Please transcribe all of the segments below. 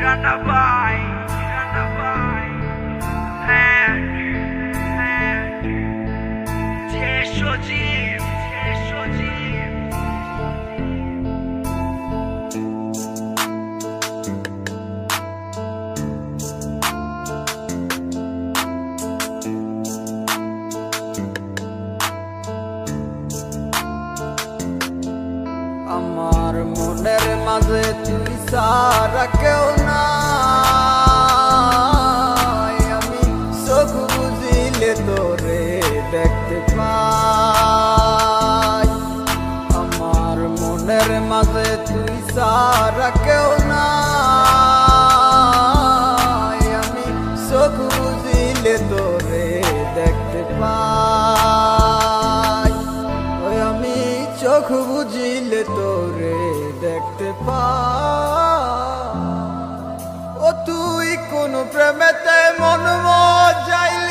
Já vai, vai. আমার মনের মাঝে তুই সারা কেউ না আমি চোখ বুঝিলে তোরে দেখতে পাই। আমার মনের মাঝে তুই সারা কেউ নাই। ও তুই কোন প্রেমেতে মন যাইলি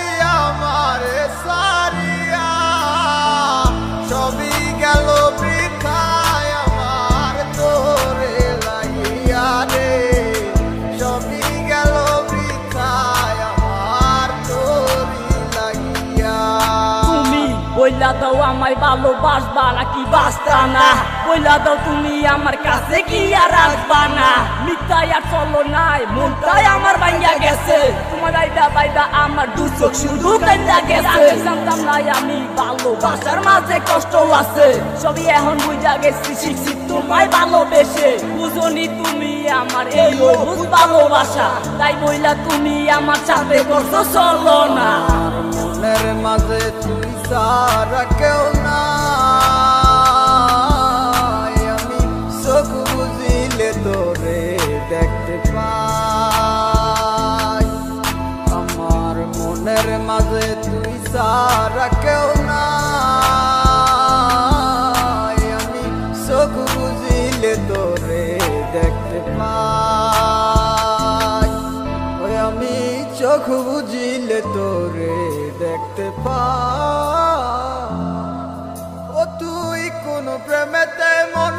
বইলা দাও আমায় ভালোবাসবা নাকি বাসতা না? বইলা দাও তুমি আমার কাছে কি আর আসবা না? মিথ্যাই আর চলো নাই, মনটাই আমার ভাঙ্গা গেছে। তোমার আইদা বাইদা আমার দু চোখ শুধু কান্দা গেছে। জানতাম নাই আমি ভালোবাসার মাঝে কষ্ট আছে। সবই এখন বুঝা গেছি, শিখছি তোমায় ভালোবেসে। বুঝনি তুমি আমার এই অভুত ভালোবাসা। তাই বইলা তুমি আমার সাথে করছ, চলো না। মনের মাঝে তুই সারা কেউ নাই। আমি চোখ বুঝিলে তোরে দেখতে পাই। আমার মনের মাঝে তুই সারা কেউ নাই। আমি চোখ বুঝিলে তোরে চোখ বুঝিলে তোরে দেখতে পা ও তুই কোন প্রেমেতে মন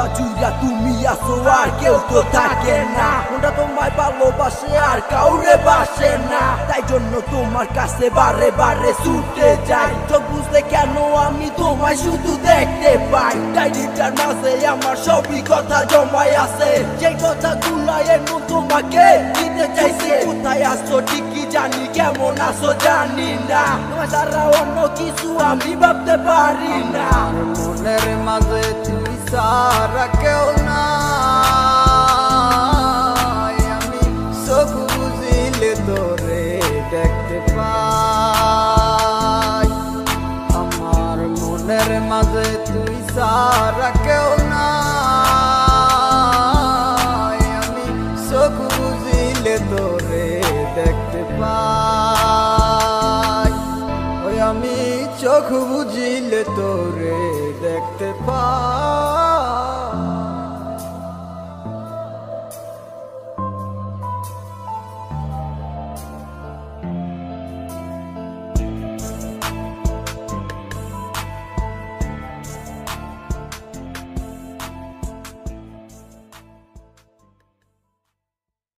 আমার জুড়া তুমি আসো আর কেউ তো থাকে না মনটা তোমায় ভালোবাসে আর কাউরে বাসে না তাই জন্য তোমার কাছে বারে বারে ছুটে যাই তো বুঝলে কেন আমি তোমায় শুধু দেখতে পাই ডায়েরিটার মাঝে আমার সবই কথা জমাই আছে যে কথা গুলাই এনো তোমাকে দিতে চাইছে কোথায় আসছো ঠিকই জানি কেমন আসো জানি না তোমার ছাড়া অন্য কিছু আমি ভাবতে পারি না মনের মাঝে সারা কেউ না আমি চোখ বুঝিলে তোরে দেখতে পাই আমার মাঝে তুই সারা কেউ আমি চোখ বুঝিলে তোরে দেখতে পা